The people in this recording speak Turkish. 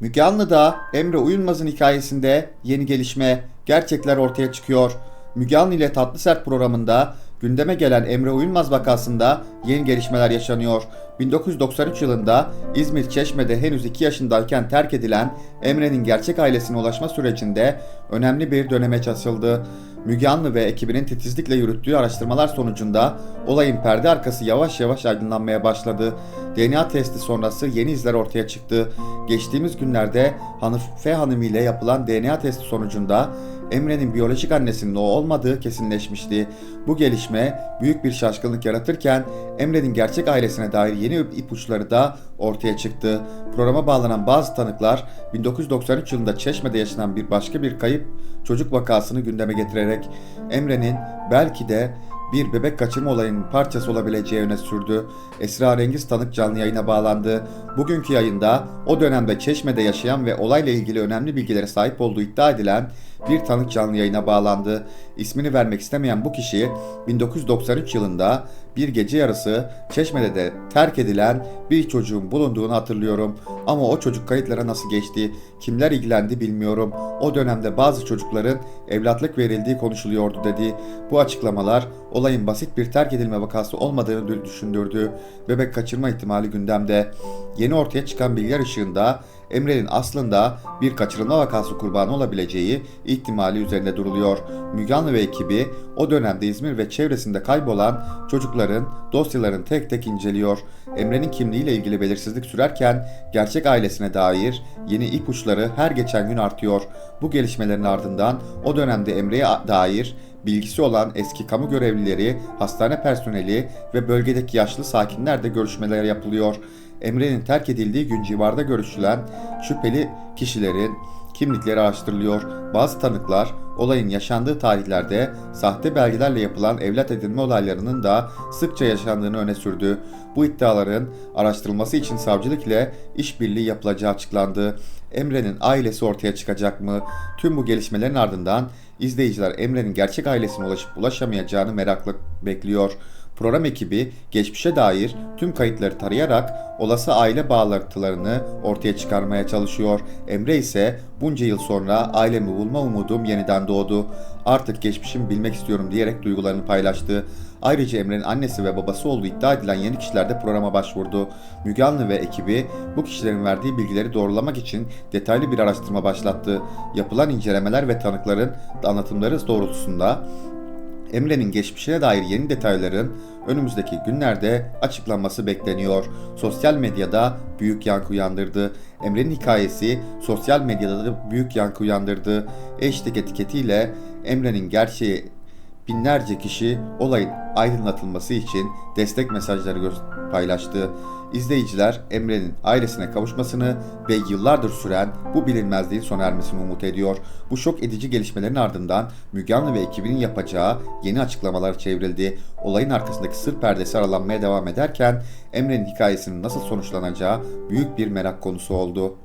Müge Anlı'da Emre Uyulmaz'ın hikayesinde yeni gelişme, gerçekler ortaya çıkıyor. Müge Anlı ile Tatlı Sert programında gündeme gelen Emre Uyulmaz vakasında yeni gelişmeler yaşanıyor. 1993 yılında İzmir Çeşme'de henüz 2 yaşındayken terk edilen Emre'nin gerçek ailesine ulaşma sürecinde önemli bir döneme açıldı. Müge Anlı ve ekibinin titizlikle yürüttüğü araştırmalar sonucunda olayın perde arkası yavaş yavaş aydınlanmaya başladı. DNA testi sonrası yeni izler ortaya çıktı. Geçtiğimiz günlerde Hanife Hanım ile yapılan DNA testi sonucunda Emre'nin biyolojik annesinin o olmadığı kesinleşmişti. Bu gelişme büyük bir şaşkınlık yaratırken Emre'nin gerçek ailesine dair yeni ipuçları da ortaya çıktı. Programa bağlanan bazı tanıklar 1993 yılında Çeşme'de yaşanan bir başka bir kayıp çocuk vakasını gündeme getirerek Emre'nin belki de bir bebek kaçırma olayının parçası olabileceği öne sürdü. Esrarengiz tanık canlı yayına bağlandı. Bugünkü yayında o dönemde Çeşme'de yaşayan ve olayla ilgili önemli bilgilere sahip olduğu iddia edilen bir tanık canlı yayına bağlandı. İsmini vermek istemeyen bu kişi 1993 yılında bir gece yarısı Çeşme'de de terk edilen bir çocuğun bulunduğunu hatırlıyorum. Ama o çocuk kayıtlara nasıl geçti, kimler ilgilendi bilmiyorum. O dönemde bazı çocukların evlatlık verildiği konuşuluyordu dedi. Bu açıklamalar olayın basit bir terk edilme vakası olmadığını düşündürdü. Bebek kaçırma ihtimali gündemde. Yeni ortaya çıkan bilgiler ışığında Emre'nin aslında bir kaçırılma vakası kurbanı olabileceği ihtimali üzerinde duruluyor. Müge Anlı ve ekibi o dönemde İzmir ve çevresinde kaybolan çocukların dosyalarını tek tek inceliyor. Emre'nin kimliğiyle ilgili belirsizlik sürerken gerçek ailesine dair yeni ipuçları her geçen gün artıyor. Bu gelişmelerin ardından o dönemde Emre'ye dair bilgisi olan eski kamu görevlileri, hastane personeli ve bölgedeki yaşlı sakinler de görüşmeler yapılıyor. Emre'nin terk edildiği gün civarda görüşülen şüpheli kişilerin kimlikleri araştırılıyor. Bazı tanıklar olayın yaşandığı tarihlerde sahte belgelerle yapılan evlat edinme olaylarının da sıkça yaşandığını öne sürdü. Bu iddiaların araştırılması için savcılık ile işbirliği yapılacağı açıklandı. Emre'nin ailesi ortaya çıkacak mı? Tüm bu gelişmelerin ardından izleyiciler Emre'nin gerçek ailesine ulaşıp ulaşamayacağını merakla bekliyor. Program ekibi geçmişe dair tüm kayıtları tarayarak olası aile bağlantılarını ortaya çıkarmaya çalışıyor. Emre ise bunca yıl sonra ailemi bulma umudum yeniden doğdu. Artık geçmişimi bilmek istiyorum diyerek duygularını paylaştı. Ayrıca Emre'nin annesi ve babası olduğu iddia edilen yeni kişiler de programa başvurdu. Müge Anlı ve ekibi bu kişilerin verdiği bilgileri doğrulamak için detaylı bir araştırma başlattı. Yapılan incelemeler ve tanıkların anlatımları doğrultusunda Emre'nin geçmişine dair yeni detayların önümüzdeki günlerde açıklanması bekleniyor. Sosyal medyada büyük yankı uyandırdı. Emre'nin hikayesi sosyal medyada da büyük yankı uyandırdı. Hashtag etiketiyle Emre'nin gerçeği binlerce kişi olayın aydınlatılması için destek mesajları paylaştı. İzleyiciler Emre'nin ailesine kavuşmasını ve yıllardır süren bu bilinmezliğin sona ermesini umut ediyor. Bu şok edici gelişmelerin ardından Müge Anlı ve ekibinin yapacağı yeni açıklamalar çevrildi. Olayın arkasındaki sır perdesi aralanmaya devam ederken Emre'nin hikayesinin nasıl sonuçlanacağı büyük bir merak konusu oldu.